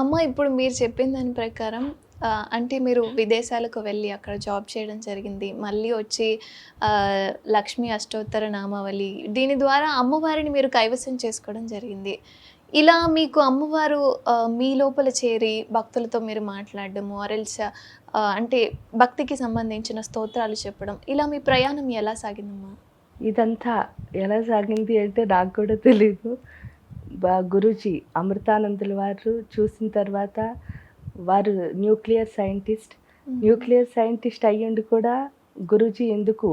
అమ్మ ఇప్పుడు మీరు చెప్పిన దాని ప్రకారం అంటే మీరు విదేశాలకు వెళ్ళి అక్కడ జాబ్ చేయడం జరిగింది. మళ్ళీ వచ్చి లక్ష్మీ అష్టోత్తర నామావళి. దీని ద్వారా అమ్మవారిని మీరు కైవసం చేసుకోవడం జరిగింది. ఇలా మీకు అమ్మవారు మీ లోపల చేరి భక్తులతో మీరు మాట్లాడడము ఆరెల్స్ అంటే భక్తికి సంబంధించిన స్తోత్రాలు చెప్పడం ఇలా మీ ప్రయాణం ఎలా సాగిందమ్మా? ఇదంతా ఎలా సాగింది అంటే నాకు కూడా తెలీదు. గురూజీ అమృతానందుల వారు చూసిన తర్వాత వారు న్యూక్లియర్ సైంటిస్ట్. న్యూక్లియర్ సైంటిస్ట్ అయ్యండి కూడా గురూజీ ఎందుకు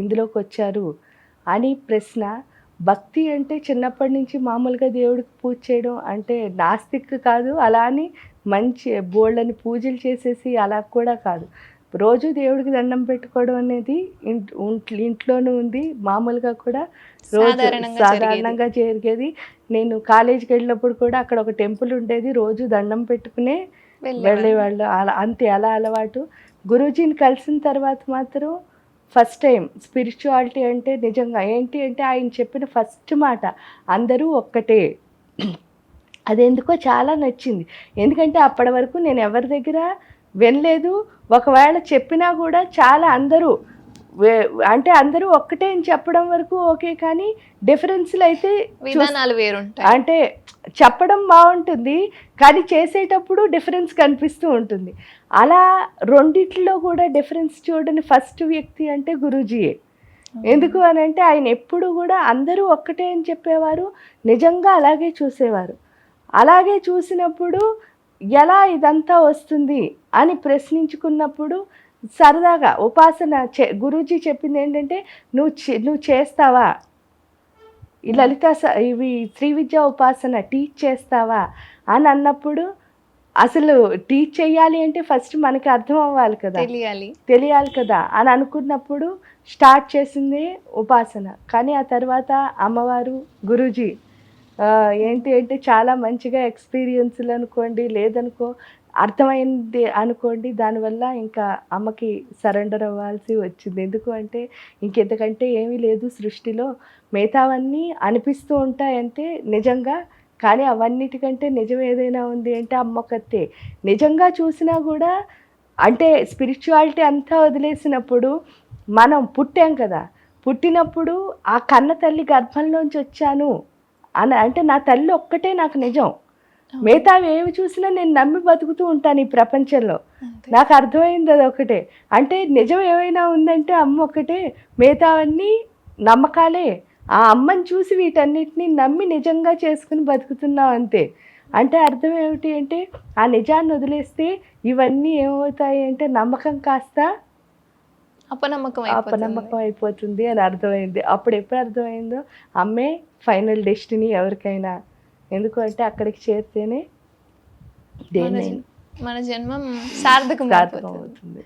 ఇందులోకి వచ్చారు అని ప్రశ్న. భక్తి అంటే చిన్నప్పటి నుంచి మామూలుగా దేవుడికి పూజ చేయడం అంటే నాస్తిక్ కాదు అలా అని మంచి బోళ్ళని పూజలు చేసేసి అలా కూడా కాదు. రోజు దేవుడికి దండం పెట్టుకోవడం అనేది ఇంట్లోనూ ఉంది. మామూలుగా కూడా రోజు సాధారణంగా జరిగేది. నేను కాలేజీకి వెళ్ళినప్పుడు కూడా అక్కడ ఒక టెంపుల్ ఉండేది. రోజు దండం పెట్టుకునే వెళ్ళేవాళ్ళు. అలా అంతే అలా అలవాటు. గురూజీని కలిసిన తర్వాత మాత్రం ఫస్ట్ టైం స్పిరిచువాలిటీ అంటే నిజంగా ఏంటి అంటే ఆయన చెప్పిన ఫస్ట్ మాట అందరూ ఒక్కటే. అది ఎందుకో చాలా నచ్చింది. ఎందుకంటే అప్పటి వరకు నేను ఎవరి దగ్గర వినలేదు. ఒకవేళ చెప్పినా కూడా చాలా అందరూ అంటే అందరూ ఒక్కటే అని చెప్పడం వరకు ఓకే కానీ డిఫరెన్స్లు అయితే విధానాలు వేరుంటాయి. అంటే చెప్పడం బాగుంటుంది కానీ చేసేటప్పుడు డిఫరెన్స్ కనిపిస్తూ ఉంటుంది. అలా రెండిట్లో కూడా డిఫరెన్స్ చూడని ఫస్ట్ వ్యక్తి అంటే గురూజీయే. ఎందుకు అని అంటే ఆయన ఎప్పుడు కూడా అందరూ ఒక్కటే అని చెప్పేవారు నిజంగా అలాగే చూసేవారు. అలాగే చూసినప్పుడు ఎలా ఇదంతా వస్తుంది అని ప్రశ్నించుకున్నప్పుడు సరదాగా ఉపాసన చే గురూజీ చెప్పింది ఏంటంటే నువ్వు చే- నువ్వు చేస్తావా? ఈ లలిత ఇవి శ్రీ విద్యా ఉపాసన టీచ్ చేస్తావా? అని అన్నప్పుడు అసలు టీచ్ చేయాలి అంటే ఫస్ట్ మనకి అర్థం అవ్వాలి కదా. తెలియాలి. తెలియాలి కదా అని అనుకున్నప్పుడు స్టార్ట్ చేసింది ఉపాసన. కానీ ఆ తర్వాత అమ్మవారు గురూజీ ఏంటి అంటే చాలా మంచిగా ఎక్స్పీరియన్స్లు అనుకోండి లేదనుకో అర్థమైంది అనుకోండి దానివల్ల ఇంకా అమ్మకి సరెండర్ అవ్వాల్సి వచ్చింది. ఎందుకు అంటే ఇంకెంతకంటే ఏమీ లేదు సృష్టిలో. మిగతావన్నీ అనిపిస్తూ ఉంటాయంటే నిజంగా కానీ అవన్నిటికంటే నిజం ఏదైనా ఉంది అంటే అమ్మకత్తే నిజంగా చూసినా కూడా అంటే స్పిరిచువాలిటీ అంతా వదిలేసినప్పుడు మనం పుట్టాం కదా. పుట్టినప్పుడు ఆ కన్న తల్లి గర్భంలోంచి వచ్చాను అని అంటే నా తల్లి ఒక్కటే నాకు నిజం. మిగతావి ఏమి చూసినా నేను నమ్మి బతుకుతూ ఉంటాను ఈ ప్రపంచంలో. నాకు అర్థమైంది అది ఒకటే. అంటే నిజం ఏమైనా ఉందంటే అమ్మ ఒకటే మిగతావన్నీ నమ్మకాలే. ఆ అమ్మని చూసి వీటన్నిటిని నమ్మి నిజంగా చేసుకుని బతుకుతున్నాం అంతే. అంటే అర్థం ఏమిటి అంటే ఆ నిజాన్ని వదిలేస్తే ఇవన్నీ ఏమవుతాయి అంటే నమ్మకం కాస్త అపనమ్మకం అపనమ్మకం అయిపోతుంది అని అర్థమైంది. అప్పుడు ఎప్పుడు అర్థమైందో? అమ్మే ఫైనల్ డెస్టినీ ఎవరికైనా. ఎందుకు అంటే అక్కడికి చేరితేనే మన దేని జన్- మన జన్మం సార్థకం సార్థకం. అవుతుంది.